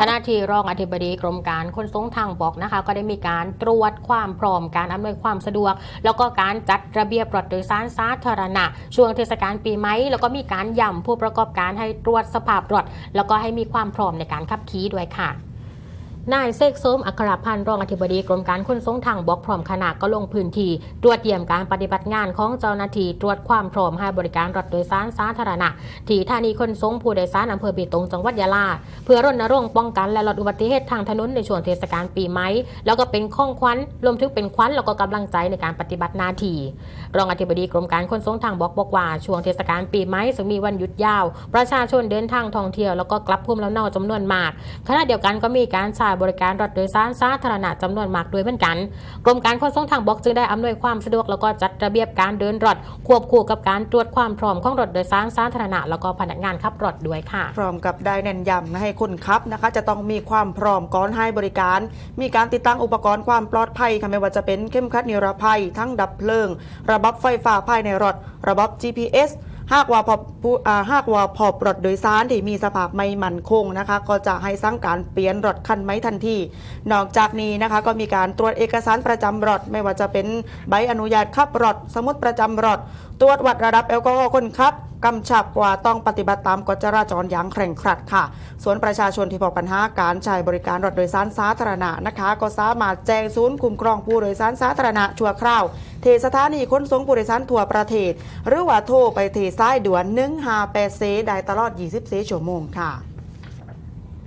คณะที่รองอธิบดีกรมการขนส่งทางบกนะคะ ก็ได้มีการตรวจความพร้อมการอำนวยความสะดวก แล้วก็การจัดระเบียบรถโดยสารสาธารณะ ช่วงเทศกาลปีใหม่แล้วก็มีการย้ำผู้ประกอบการให้ตรวจสภาพรถ แล้วก็ให้มีความพร้อมในการขับขี่ด้วยค่ะ นายเซกโซมอัครพันธ์รองอธิบดีกรมการขนส่งทางบกพร้อมคณะก็ลงพื้นที่ตรวจเยี่ยมการปฏิบัติงานของเจ้าหน้าที่ตรวจความพร้อมให้บริการรถโดยสารสาธารณะที่ธานีขนส่งผู้โดยสารอำเภอเบตงจังหวัดยะลา เพื่อรณรงค์ป้องกันและลดอุบัติเหตุทางถนนในช่วงเทศกาลปีใหม่แล้วก็เป็นข้องขวัญรวมถึงเป็นขวัญแล้วก็กำลังใจในการปฏิบัติหน้าที่รองอธิบดีกรมการขนส่งทางบกบอกว่าช่วงเทศกาลปีใหม่ซึ่งมีวันหยุดยาว ประชาชนเดินทางท่องเที่ยวแล้วก็กลับภูมิลำเนาจำนวนมากขณะเดียวกันก็มีการใช้บริการรถโดยสารสาธารณะจำนวนมากด้วยเหมือนกัน กรมการขนส่งทางบกจึงได้อำนวยความสะดวกแล้วก็จัดระเบียบการเดินรถควบคู่กับการตรวจความพร้อมของรถโดยสารสาธารณะแล้วก็พนักงานขับรถด้วยค่ะ พร้อมกับได้เน้นย้ำให้คนขับนะคะ จะต้องมีความพร้อมก่อนให้บริการ มีการติดตั้งอุปกรณ์ความปลอดภัยค่ะไม่ว่าจะเป็นเข้มขัดนิรภัย ทั้งดับเพลิง ระบบไฟฟ้าภายในรถ ระบบ GPS หากว่าพบผู้อ่าหากว่าพบรถโดยสารที่มีสภาพไม่มั่นคงนะคะ ก็จะให้สั่งการเปลี่ยนรถคันไม่ทันที นอกจากนี้นะคะก็มีการตรวจเอกสารประจำรถไม่ว่าจะเป็นใบอนุญาตขับรถสมุดประจำรถตรวจวัดระดับแอลกอฮอล์คนขับ กำชับว่าต้องปฏิบัติตามกฎจราจรอย่างเคร่งครัดค่ะ ส่วนประชาชนที่พบปัญหาการใช้บริการรถโดยสารสาธารณะนะคะ ก็สามารถแจ้งศูนย์คุ้มครองผู้โดยสารสาธารณะชั่วคราวเทสถานีขนส่งผู้โดยสารทั่วประเทศ หรือว่าโทรไปเทสายด่วน1 5 8เซได้ตลอด 24 ชั่วโมงค่ะ